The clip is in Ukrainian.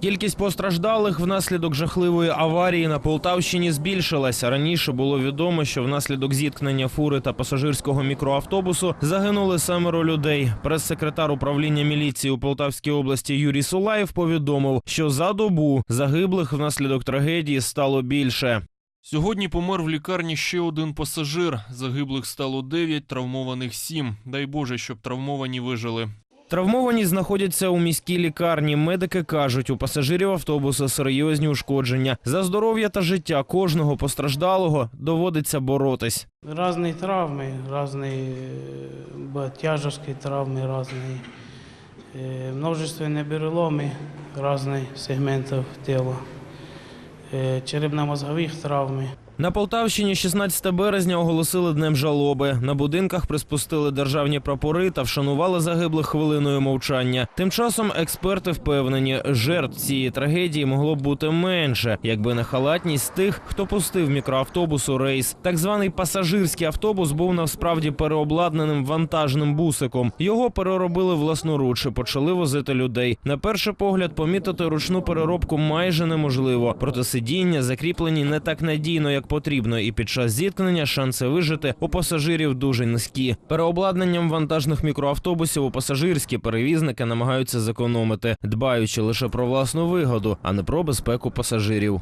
Кількість постраждалих внаслідок жахливої аварії на Полтавщині збільшилася. Раніше було відомо, що внаслідок зіткнення фури та пасажирського мікроавтобусу загинули семеро людей. Прес-секретар управління міліції у Полтавській області Юрій Сулаєв повідомив, що за добу загиблих внаслідок трагедії стало більше. Сьогодні помер в лікарні ще один пасажир. Загиблих стало 9, травмованих 7. Дай Боже, щоб травмовані вижили. Травмовані знаходяться у міській лікарні. Медики кажуть, у пасажирів автобуса серйозні ушкодження. За здоров'я та життя кожного постраждалого доводиться боротись. Разные травмы, разные э, тяжкие травмы, разные э, множественные переломы разных сегментов тела, э, черепно-мозговых травмы. На Полтавщині 16 березня оголосили днем жалоби. На будинках приспустили державні прапори та вшанували загиблих хвилиною мовчання. Тим часом експерти впевнені, жертв цієї трагедії могло б бути менше, якби не халатність тих, хто пустив мікроавтобус у рейс. Так званий пасажирський автобус був насправді переобладнаним вантажним бусиком. Його переробили власноруч і почали возити людей. На перший погляд помітити ручну переробку майже неможливо. Проте сидіння закріплені не так надійно, як потрібно, і під час зіткнення шанси вижити у пасажирів дуже низькі. Переобладнанням вантажних мікроавтобусів у пасажирські перевізники намагаються зекономити, дбаючи лише про власну вигоду, а не про безпеку пасажирів.